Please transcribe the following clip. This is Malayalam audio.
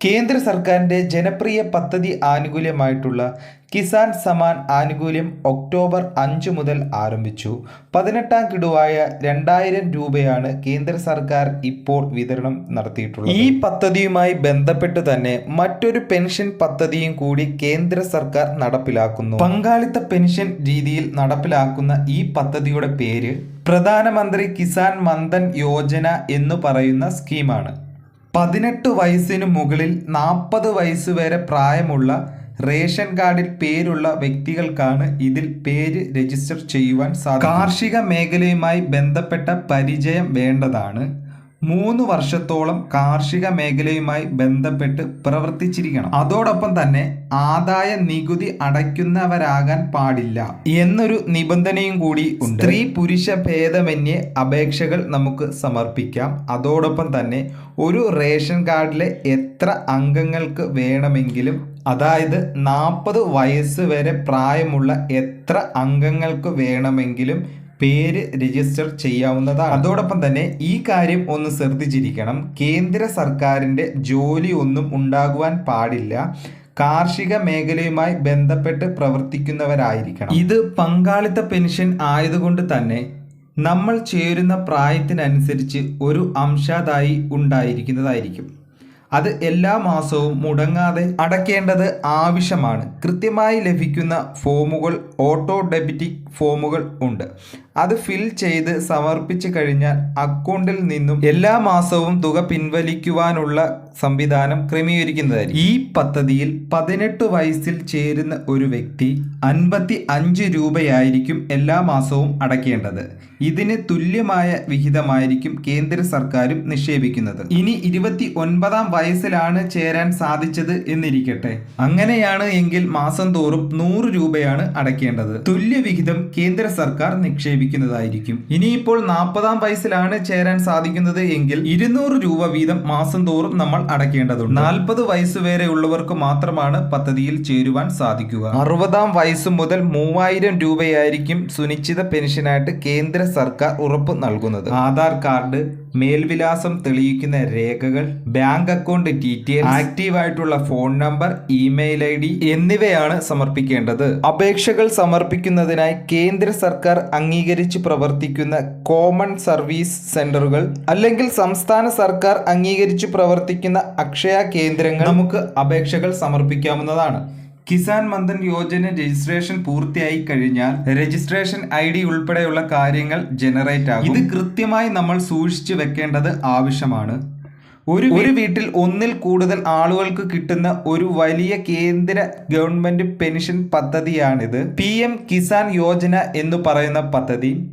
കേന്ദ്ര സർക്കാരിന്റെ ജനപ്രിയ പദ്ധതി ആനുകൂല്യമായിട്ടുള്ള കിസാൻ സമാൻ ആനുകൂല്യം ഒക്ടോബർ അഞ്ച് മുതൽ ആരംഭിച്ചു. പതിനെട്ടാം കിടുവായ രണ്ടായിരം രൂപയാണ് കേന്ദ്ര സർക്കാർ ഇപ്പോൾ വിതരണം നടത്തിയിട്ടുള്ളത്. ഈ പദ്ധതിയുമായി ബന്ധപ്പെട്ട് തന്നെ മറ്റൊരു പെൻഷൻ പദ്ധതിയും കൂടി കേന്ദ്ര സർക്കാർ നടപ്പിലാക്കുന്നു. പങ്കാളിത്ത പെൻഷൻ രീതിയിൽ നടപ്പിലാക്കുന്ന ഈ പദ്ധതിയുടെ പേര് പ്രധാനമന്ത്രി കിസാൻ മന്ദൻ യോജന എന്ന് പറയുന്ന സ്കീമാണ്. പതിനെട്ട് വയസ്സിനു മുകളിൽ നാൽപ്പത് വയസ്സ് വരെ പ്രായമുള്ള റേഷൻ കാർഡിൽ പേരുള്ള വ്യക്തികൾക്കാണ് ഇതിൽ പേര് രജിസ്റ്റർ ചെയ്യുവാൻ സാധിക്കും കാർഷിക മേഖലയുമായി ബന്ധപ്പെട്ട പരിചയം വേണ്ടതാണ്. മൂന്ന് വർഷത്തോളം കാർഷിക മേഖലയുമായി ബന്ധപ്പെട്ട് പ്രവർത്തിച്ചിരിക്കണം. അതോടൊപ്പം തന്നെ ആദായ നികുതി അടയ്ക്കുന്നവരാകാൻ പാടില്ല എന്നൊരു നിബന്ധനയും കൂടി ഉണ്ട്. സ്ത്രീ പുരുഷ ഭേദമന്യേ അപേക്ഷകൾ നമുക്ക് സമർപ്പിക്കാം. അതോടൊപ്പം തന്നെ ഒരു റേഷൻ കാർഡിലെ എത്ര അംഗങ്ങൾക്ക് വേണമെങ്കിലും അതായത് നാൽപ്പത് വയസ്സ് വരെ പ്രായമുള്ള എത്ര അംഗങ്ങൾക്ക് വേണമെങ്കിലും പേര് രജിസ്റ്റർ ചെയ്യാവുന്നതാണ്. അതോടൊപ്പം തന്നെ ഈ കാര്യം ഒന്ന് ശ്രദ്ധിച്ചിരിക്കണം. കേന്ദ്ര സർക്കാരിന്റെ ജോലി ഒന്നും ഉണ്ടാകുവാൻ പാടില്ല. കാർഷിക മേഖലയുമായി ബന്ധപ്പെട്ട് പ്രവർത്തിക്കുന്നവരായിരിക്കണം. ഇത് പങ്കാളിത്ത പെൻഷൻ ആയതുകൊണ്ട് തന്നെ നമ്മൾ ചേരുന്ന പ്രായത്തിനനുസരിച്ച് ഒരു അംശാദായി ഉണ്ടായിരിക്കുന്നതായിരിക്കും. അത് എല്ലാ മാസവും മുടങ്ങാതെ അടയ്ക്കേണ്ടത് ആവശ്യമാണ്. കൃത്യമായി ലഭിക്കുന്ന ഫോമുകൾ ഓട്ടോ ഡെബിറ്റിക് ഫോമുകൾ ഉണ്ട്. അത് ഫിൽ ചെയ്ത് സമർപ്പിച്ചു കഴിഞ്ഞാൽ അക്കൗണ്ടിൽ നിന്നും എല്ലാ മാസവും തുക പിൻവലിക്കുവാനുള്ള സംവിധാനം ക്രമീകരിക്കുന്നതായിരിക്കും. ഈ പദ്ധതിയിൽ പതിനെട്ട് വയസ്സിൽ ചേരുന്ന ഒരു വ്യക്തി അൻപത്തി അഞ്ച് രൂപയായിരിക്കും എല്ലാ മാസവും അടയ്ക്കേണ്ടത്. ഇതിന് തുല്യമായ വിഹിതമായിരിക്കും കേന്ദ്ര സർക്കാരും നിക്ഷേപിക്കുന്നത്. ഇനി ഇരുപത്തി ഒൻപതാം വയസ്സിലാണ് ചേരാൻ സാധിച്ചത് എന്നിരിക്കട്ടെ. അങ്ങനെയാണ് എങ്കിൽ മാസം തോറും നൂറ് രൂപയാണ് അടയ്ക്കേണ്ടത്. തുല്യ വിഹിതം കേന്ദ്ര സർക്കാർ നിക്ഷേപിക്കുന്നതായിരിക്കും. ഇനിയിപ്പോൾ നാൽപ്പതാം വയസ്സിലാണ് ചേരാൻ സാധിക്കുന്നത് എങ്കിൽ ഇരുന്നൂറ് രൂപ വീതം മാസം തോറും നമ്മൾ അടയ്ക്കേണ്ടതുണ്ട് നാൽപ്പത് വയസ്സ് വരെ ഉള്ളവർക്ക് മാത്രമാണ് പദ്ധതിയിൽ ചേരുവാൻ സാധിക്കുക. അറുപതാം വയസ്സ് മുതൽ മൂവായിരം രൂപയായിരിക്കും സുനിശ്ചിത പെൻഷനായിട്ട് കേന്ദ്ര സർക്കാർ ഉറപ്പ് നൽകുന്നത്. ആധാർ കാർഡ് മേൽവിലാസം തെളിയിക്കുന്ന രേഖകൾ ബാങ്ക് അക്കൗണ്ട് ഡീറ്റെയിൽ ആക്റ്റീവ് ആയിട്ടുള്ള phone number email I D എന്നിവയാണ് സമർപ്പിക്കേണ്ടത്. അപേക്ഷകൾ സമർപ്പിക്കുന്നതിനായി കേന്ദ്ര സർക്കാർ അംഗീകരിച്ച് പ്രവർത്തിക്കുന്ന കോമൺ സർവീസ് സെന്ററുകൾ അല്ലെങ്കിൽ സംസ്ഥാന സർക്കാർ അംഗീകരിച്ച് പ്രവർത്തിക്കുന്ന അക്ഷയ കേന്ദ്രങ്ങൾ നമുക്ക് അപേക്ഷകൾ സമർപ്പിക്കാവുന്നതാണ്. കിസാൻ മന്ദൻ യോജന രജിസ്ട്രേഷൻ പൂർത്തിയായി കഴിഞ്ഞാൽ രജിസ്ട്രേഷൻ ഐ ഡി ഉൾപ്പെടെയുള്ള കാര്യങ്ങൾ ജനറേറ്റ് ആകും. ഇത് കൃത്യമായി നമ്മൾ സൂക്ഷിച്ചു വെക്കേണ്ടത് ആവശ്യമാണ്. ഒരു ഒരു വീട്ടിൽ ഒന്നിൽ കൂടുതൽ ആളുകൾക്ക് കിട്ടുന്ന ഒരു വലിയ കേന്ദ്ര ഗവൺമെന്റ് പെൻഷൻ പദ്ധതിയാണിത്. പി എം കിസാൻ യോജന എന്ന് പറയുന്ന പദ്ധതി.